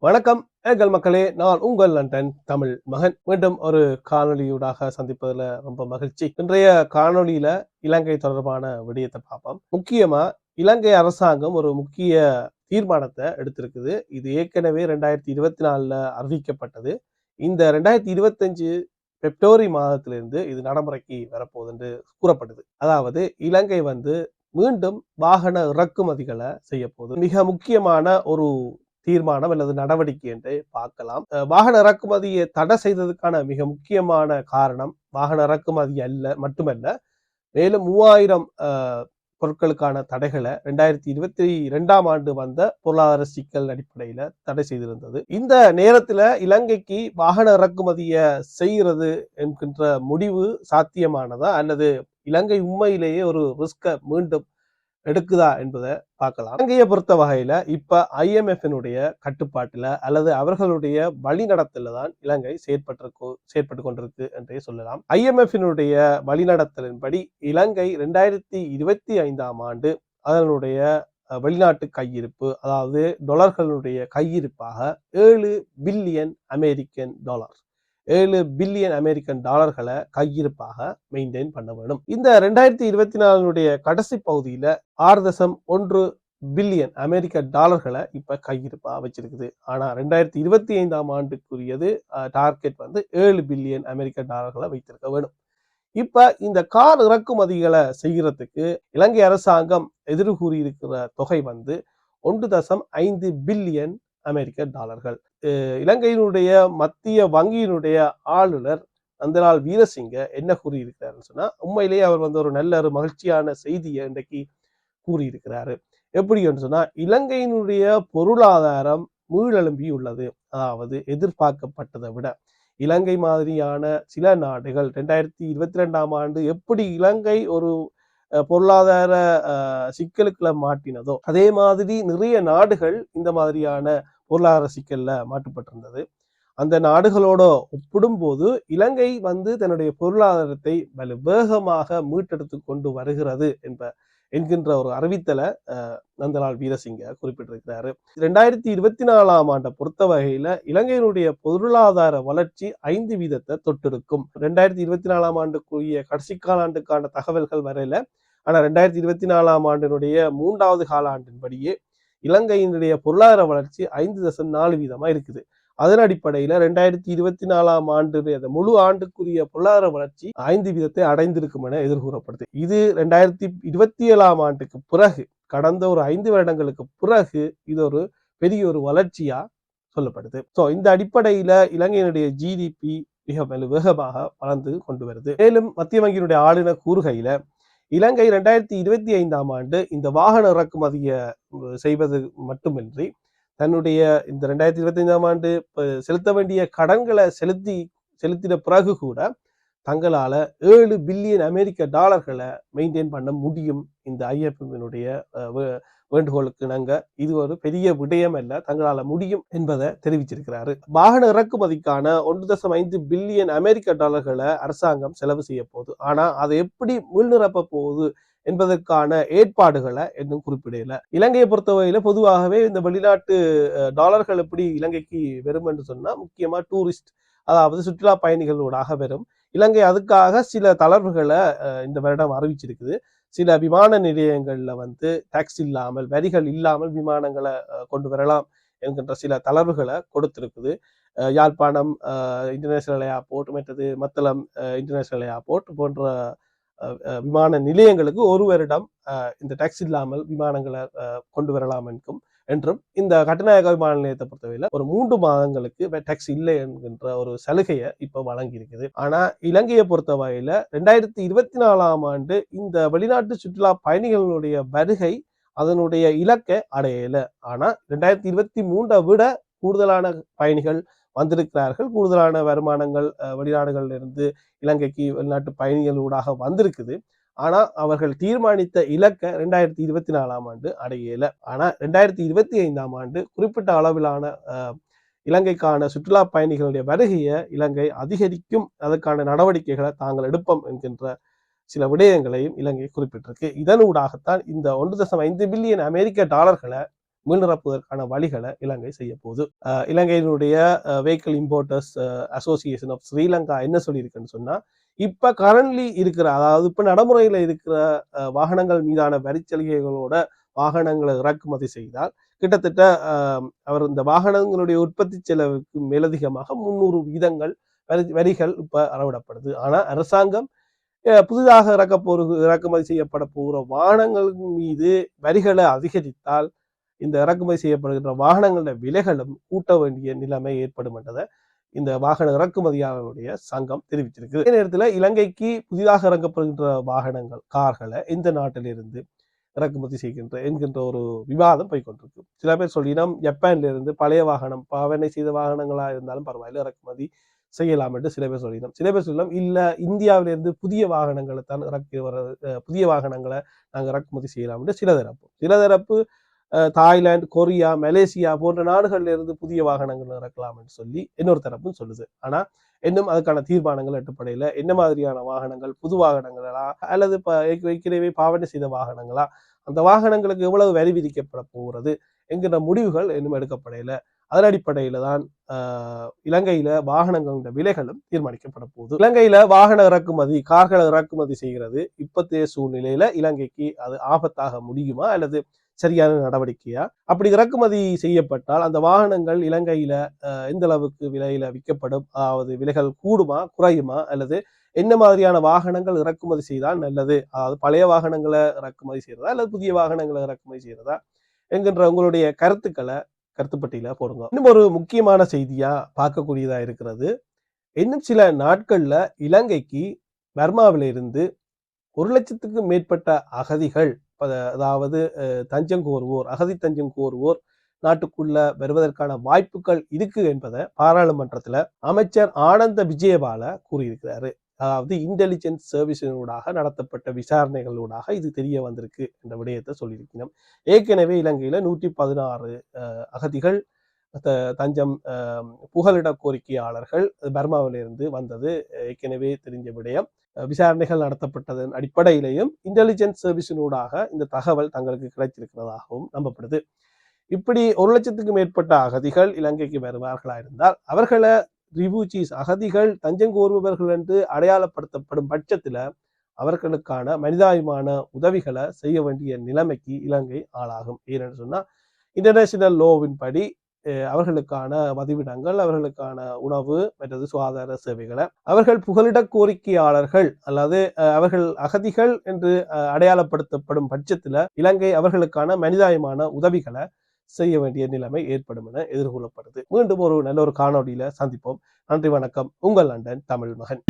வணக்கம் எங்கள் மக்களே. நான் உங்கள் லண்டன் தமிழ் மகன். மீண்டும் ஒரு காணொளியூடாக சந்திப்பதில் ரொம்ப மகிழ்ச்சி. இன்றைய காணொலியில இலங்கை தொடர்பான விடயத்தை பார்ப்போம். முக்கியமா இலங்கை அரசாங்கம் ஒரு முக்கிய தீர்மானத்தை எடுத்திருக்குது. இது ஏற்கனவே ரெண்டாயிரத்தி இருபத்தி நாலுல அறிவிக்கப்பட்டது. இந்த ரெண்டாயிரத்தி இருபத்தஞ்சு பிப்ரவரி மாதத்திலிருந்து இது நடைமுறைக்கு வரப்போகுது என்று கூறப்படுது. அதாவது இலங்கை வந்து மீண்டும் வாகன இறக்குமதிகளை செய்ய போகுது. மிக முக்கியமான ஒரு தீர்மானம் அல்லது நடவடிக்கை என்று பார்க்கலாம். வாகன இறக்குமதியை தடை செய்ததுக்கான மிக முக்கியமான காரணம் வாகன இறக்குமதி அல்ல மட்டுமல்ல மேலும் மூவாயிரம் பொருட்களுக்கான தடைகளை ரெண்டாயிரத்தி இருபத்தி ரெண்டாம் ஆண்டு வந்த பொருளாதார சிக்கல் அடிப்படையில தடை செய்திருந்தது. இந்த நேரத்துல இலங்கைக்கு வாகன இறக்குமதியை செய்கிறது என்கின்ற முடிவு சாத்தியமானதா அல்லது இலங்கை உண்மையிலேயே ஒரு ரிஸ்கை மீண்டும் எடுக்குதா என்பதை பார்க்கலாம். இலங்கையை பொறுத்த வகையில இப்ப ஐஎம்எஃபினுடைய கட்டுப்பாட்டுல அல்லது அவர்களுடைய வழிநடத்தல தான் இலங்கை செயற்பட்டு செயற்பட்டு கொண்டிருக்கு என்றே சொல்லலாம். ஐஎம்எஃபினுடைய வழிநடத்தலின்படி இலங்கை ரெண்டாயிரத்தி இருபத்தி ஐந்தாம் ஆண்டு அதனுடைய வெளிநாட்டு கையிருப்பு அதாவது டொலர்களுடைய கையிருப்பாக ஏழு பில்லியன் அமெரிக்கன் டாலர் ஏழு பில்லியன் அமெரிக்கன் டாலர்களை கையிருப்பாக மெயின்டைன் பண்ண வேணும். இந்த ரெண்டாயிரத்தி இருபத்தி நாலுடைய கடைசி பகுதியில ஆறு தசம் ஒன்று பில்லியன் அமெரிக்க டாலர்களை இப்ப கையிருப்பா வச்சிருக்குது. ஆனா ரெண்டாயிரத்தி இருபத்தி ஐந்தாம் ஆண்டுக்குரியது டார்கெட் வந்து ஏழு பில்லியன் அமெரிக்க டாலர்களை வைத்திருக்க வேணும். இப்ப இந்த கார் இறக்குமதிகளை செய்கிறதுக்கு இலங்கை அரசாங்கம் எதிர்கூறி இருக்கிற தொகை வந்து ஒன்று தசம் ஐந்து பில்லியன் அமெரிக்க டாலர்கள். இலங்கையினுடைய மத்திய வங்கியினுடைய ஆளுநர் நந்தலால் வீரசிங்க என்ன கூறியிருக்கிறாருன்னு சொன்னா உண்மையிலேயே அவர் வந்து ஒரு நல்ல ஒரு மகிழ்ச்சியான செய்தியை இன்றைக்கு கூறியிருக்கிறாரு. எப்படி என்று சொன்னா இலங்கையினுடைய பொருளாதாரம் மீளெழும்பி உள்ளது. அதாவது எதிர்பார்க்கப்பட்டதை விட இலங்கை மாதிரியான சில நாடுகள் ரெண்டாயிரத்தி இருபத்தி ரெண்டாம் ஆண்டு எப்படி இலங்கை ஒரு பொருளாதார சிக்கலுக்குள்ள மாட்டினதோ அதே மாதிரி நிறைய நாடுகள் இந்த மாதிரியான பொருளாதார சிக்கல்ல மாட்டுப்பட்டிருந்தது. அந்த நாடுகளோட ஒப்பிடும்போது இலங்கை வந்து தன்னுடைய பொருளாதாரத்தை வலு வேகமாக மீட்டெடுத்து கொண்டு வருகிறது என்ப என்கின்ற ஒரு அறிவித்தலை நந்தலால் வீரசிங்க குறிப்பிட்டிருக்கிறாரு. ரெண்டாயிரத்தி இருபத்தி நாலாம் ஆண்டை பொறுத்த வகையில இலங்கையினுடைய பொருளாதார வளர்ச்சி ஐந்து வீதத்தை தொட்டிருக்கும். ரெண்டாயிரத்தி இருபத்தி நாலாம் ஆண்டுக்குரிய கடைசி காலாண்டுக்கான தகவல்கள் வரையில ஆனா ரெண்டாயிரத்தி இருபத்தி நாலாம் ஆண்டினுடைய மூன்றாவது காலாண்டின்படியே இலங்கையினுடைய பொருளாதார வளர்ச்சி ஐந்து தசம் நாலு வீதமாக இருக்குது. அதன் அடிப்படையில் ரெண்டாயிரத்தி இருபத்தி நாலாம் ஆண்டு அந்த முழு ஆண்டுக்குரிய பொருளாதார வளர்ச்சி ஐந்து வீதத்தை அடைந்திருக்கும் என எதிர்கூறப்படுது. இது ரெண்டாயிரத்தி இருபத்தி ஏழாம் ஆண்டுக்கு பிறகு கடந்த ஒரு ஐந்து வருடங்களுக்கு பிறகு இது ஒரு பெரிய ஒரு வளர்ச்சியா சொல்லப்படுது. ஸோ இந்த அடிப்படையில இலங்கையினுடைய ஜிடிபி மிக வேகமாக வளர்ந்து கொண்டு வருது. மேலும் மத்திய வங்கியினுடைய ஆளுநர் கூறுகையில இலங்கை ரெண்டாயிரத்தி இருபத்தி ஐந்தாம் ஆண்டு இந்த வாகன இறக்குமதியை செய்வது மட்டுமின்றி தன்னுடைய இந்த ரெண்டாயிரத்தி இருபத்தி ஐந்தாம் ஆண்டு செலுத்த வேண்டிய கடன்களை செலுத்தி செலுத்தின பிறகு கூட தங்களால ஏழு பில்லியன் அமெரிக்க டாலர்களை மெயின்டைன் பண்ண முடியும் இந்த ஐஎஃப்எம்னுடைய வேண்டுகோளுக்கு இணங்க இது ஒரு பெரிய விடயம் அல்ல தங்களால முடியும் என்பதை தெரிவிச்சிருக்கிறாரு. வாகன இறக்குமதிக்கான ஒன்று தசம் ஐந்து பில்லியன் அமெரிக்க டாலர்களை அரசாங்கம் செலவு செய்ய போகுது ஆனா அதை எப்படி மீள்நிரப்ப போகுது என்பதற்கான ஏற்பாடுகளை இன்னும் குறிப்பிடல. இலங்கையை பொறுத்தவரையில பொதுவாகவே இந்த வெளிநாட்டு டாலர்கள் எப்படி இலங்கைக்கு வரும் என்று சொன்னா முக்கியமா டூரிஸ்ட் அதாவது சுற்றுலா பயணிகளோடாக வரும். இலங்கை அதுக்காக சில தளர்வுகளை இந்த வருடம் அறிவிச்சிருக்குது. சில விமான நிலையங்களில் வந்து டாக்ஸ் இல்லாமல் வரிகள் இல்லாமல் விமானங்களை கொண்டு வரலாம் என்கின்ற சில தளர்வுகளை கொடுத்திருக்குது. யாழ்ப்பாணம் இன்டர்நேஷனல் ஏர்போர்ட் மற்றது மத்தளம் இன்டர்நேஷனல் ஏர்போர்ட் போன்ற விமான நிலையங்களுக்கு ஒரு வருடம் இந்த டாக்ஸ் இல்லாமல் விமானங்களை கொண்டு வரலாம் என்றும் என்றும் இந்த கட்டுநாயக விமான நிலையத்தை பொறுத்தவரையில் ஒரு மூன்று மாதங்களுக்கு டேக்ஸ் இல்லை என்கின்ற ஒரு சலுகையை இப்போ வழங்கியிருக்குது. ஆனால் இலங்கையை பொறுத்தவரையில் ரெண்டாயிரத்தி இருபத்தி நாலாம் ஆண்டு இந்த வெளிநாட்டு சுற்றுலா பயணிகளுடைய வருகை அதனுடைய இலக்கை அடையலை. ஆனால் ரெண்டாயிரத்தி இருபத்தி மூன்றை விட கூடுதலான பயணிகள் வந்திருக்கிறார்கள். கூடுதலான வருமானங்கள் வெளிநாடுகளிலிருந்து வெளிநாடுகளில் இருந்து இலங்கைக்கு வெளிநாட்டு பயணிகள் ஊடாக வந்திருக்குது. ஆனால் அவர்கள் தீர்மானித்த இலக்கை ரெண்டாயிரத்தி இருபத்தி நாலாம் ஆண்டு அடையல. ஆனால் ரெண்டாயிரத்தி இருபத்தி ஐந்தாம் ஆண்டு குறிப்பிட்ட அளவிலான இலங்கைக்கான சுற்றுலா பயணிகளுடைய வருகையை இலங்கை அதிகரிக்கும் அதற்கான நடவடிக்கைகளை தாங்கள் எடுப்போம் என்கின்ற சில விடயங்களையும் இலங்கை குறிப்பிட்டிருக்கு. இதனூடாகத்தான் இந்த ஒன்று தசம் ஐந்து பில்லியன் அமெரிக்க டாலர்களை மீள்நிரப்புவதற்கான வழிகளை இலங்கை செய்ய போகுது. அஹ் இலங்கையினுடைய vehicle importers association of Sri Lanka என்ன சொல்லியிருக்குன்னு சொன்னா இப்ப கரண்ட்லி இருக்கிற அதாவது இப்ப நடைமுறையில இருக்கிற அஹ், வாகனங்கள் மீதான வரிச்சலுகைகளோட வாகனங்களை இறக்குமதி செய்தால் கிட்டத்தட்ட அவர் இந்த வாகனங்களுடைய உற்பத்தி செலவுக்கு மேலதிகமாக முன்னூறு வீதங்கள் வரி வரிகள் இப்ப அறவிடப்படுது. ஆனா அரசாங்கம் அஹ், புதிதாக இறக்க போற இறக்குமதி செய்யப்பட போகிற வாகனங்கள் மீது வரிகளை அதிகரித்தால் இந்த இறக்குமதி செய்யப்படுகின்ற வாகனங்களோட விலைகளும் கூட்ட வேண்டிய நிலைமை ஏற்படும் என்றதை இந்த வாகன இறக்குமதியாளருடைய சங்கம் தெரிவிச்சிருக்கு அதே நேரத்தில் இலங்கைக்கு புதிதாக இறக்கப்படுகின்ற வாகனங்கள் கார்களை எந்த நாட்டிலிருந்து இறக்குமதி செய்கின்ற என்கின்ற ஒரு விவாதம் போய்கொண்டிருக்கு. சில பேர் சொல்லினோம் ஜப்பான்ல இருந்து பழைய வாகனம் பாவனை செய்த வாகனங்களா இருந்தாலும் பரவாயில்ல இறக்குமதி செய்யலாம் என்று சில பேர் சொல்லினோம். சில பேர் சொல்லலாம் இல்ல இந்தியாவிலிருந்து புதிய வாகனங்களை தான் இறக்கி வர புதிய வாகனங்களை நாங்கள் இறக்குமதி செய்யலாம் என்று சில தரப்பு சில தரப்பு தாய்லாந்து கொரியா மலேசியா போன்ற நாடுகளில் இருந்து புதிய வாகனங்கள் இறக்கலாம் என்று சொல்லி இன்னொரு தரப்பும் சொல்லுது. ஆனா இன்னும் அதுக்கான தீர்மானங்கள் எட்டுப்படையில என்ன மாதிரியான வாகனங்கள் புது வாகனங்களா அல்லது இப்போ ஏற்கனவே பாவனை செய்த வாகனங்களா அந்த வாகனங்களுக்கு எவ்வளவு வரி விதிக்கப்பட போகிறது என்கிற முடிவுகள் இன்னும் எடுக்கப்படையில. அதன் அடிப்படையில தான் இலங்கையில வாகனங்களோட விலைகளும் தீர்மானிக்கப்பட போகுது. இலங்கையில வாகன இறக்குமதி கார்களை இறக்குமதி செய்கிறது இப்பத்தைய சூழ்நிலையில இலங்கைக்கு அது ஆபத்தாக முடியுமா அல்லது சரியான நடவடிக்கையா? அப்படி இறக்குமதி செய்யப்பட்டால் அந்த வாகனங்கள் இலங்கையில அஹ், எந்த அளவுக்கு விலையில விற்கப்படும்? அதாவது விலைகள் கூடுமா குறையுமா? அல்லது என்ன மாதிரியான வாகனங்கள் இறக்குமதி செய்தால் நல்லது? அதாவது பழைய வாகனங்களை இறக்குமதி செய்யறதா அல்லது புதிய வாகனங்களை இறக்குமதி செய்யறதா என்கின்ற உங்களுடைய கருத்துக்களை கருத்துப்பட்டியில போடுங்க. இன்னும் ஒரு முக்கியமான செய்தியா பார்க்கக்கூடியதா இருக்கிறது. இன்னும் சில நாட்கள்ல இலங்கைக்கு பர்மாவிலிருந்து ஒரு லட்சத்துக்கும் மேற்பட்ட அகதிகள் அதாவது தஞ்சம் கோருவோர் அகதி தஞ்சம் கோருவோர் நாட்டுக்குள்ள வருவதற்கான வாய்ப்புகள் இருக்கு என்பதை பாராளுமன்றத்தில் அமைச்சர் ஆனந்த விஜயபால கூறியிருக்கிறாரு. அதாவது இன்டெலிஜென்ஸ் சர்வீஸினூடாக நடத்தப்பட்ட விசாரணைகளூடாக இது தெரிய வந்திருக்கு என்ற விடயத்தை சொல்லியிருக்கிறோம் ஏற்கனவே இலங்கையில் நூற்றி பதினாறு அகதிகள் தஞ்சம் புகலிட கோரிக்கையாளர்கள் பர்மாவிலிருந்து வந்தது. ஏற்கனவே தெரிஞ்ச விடயம். விசாரணைகள் நடத்தப்பட்டதன் அடிப்படையிலையும் இன்டெலிஜென்ஸ் சர்வீஸினூடாக இந்த தகவல் தங்களுக்கு கிடைத்திருக்கிறதாகவும் நம்பப்படுது. இப்படி ஒரு லட்சத்துக்கு மேற்பட்ட அகதிகள் இலங்கைக்கு வருவார்களா இருந்தால் அவர்களை ரிபூஜிஸ் அகதிகள் தஞ்சம் கோருபவர்கள் என்று அடையாளப்படுத்தப்படும் பட்சத்தில் அவர்களுக்கான மனிதாபிமான உதவிகளை செய்ய வேண்டிய நிலைமைக்கு இலங்கை ஆளாகும். ஏன்னு சொன்னால் இன்டர்நேஷனல் லோவின் படி அவர்களுக்கான வதிவிடங்கள் அவர்களுக்கான உணவு மற்றது சுகாதார சேவைகளை அவர்கள் புகலிட கோரிக்கையாளர்கள் அல்லது அஹ், அவர்கள் அகதிகள் என்று அஹ், அடையாளப்படுத்தப்படும் பட்சத்துல இலங்கை அவர்களுக்கான மனிதாயமான உதவிகளை செய்ய வேண்டிய நிலைமை ஏற்படும் என எதிர்கொள்ளப்படுது மீண்டும் ஒரு நல்ல ஒரு காணொளியில சந்திப்போம். நன்றி வணக்கம். உங்கள் லண்டன் தமிழ் மகன்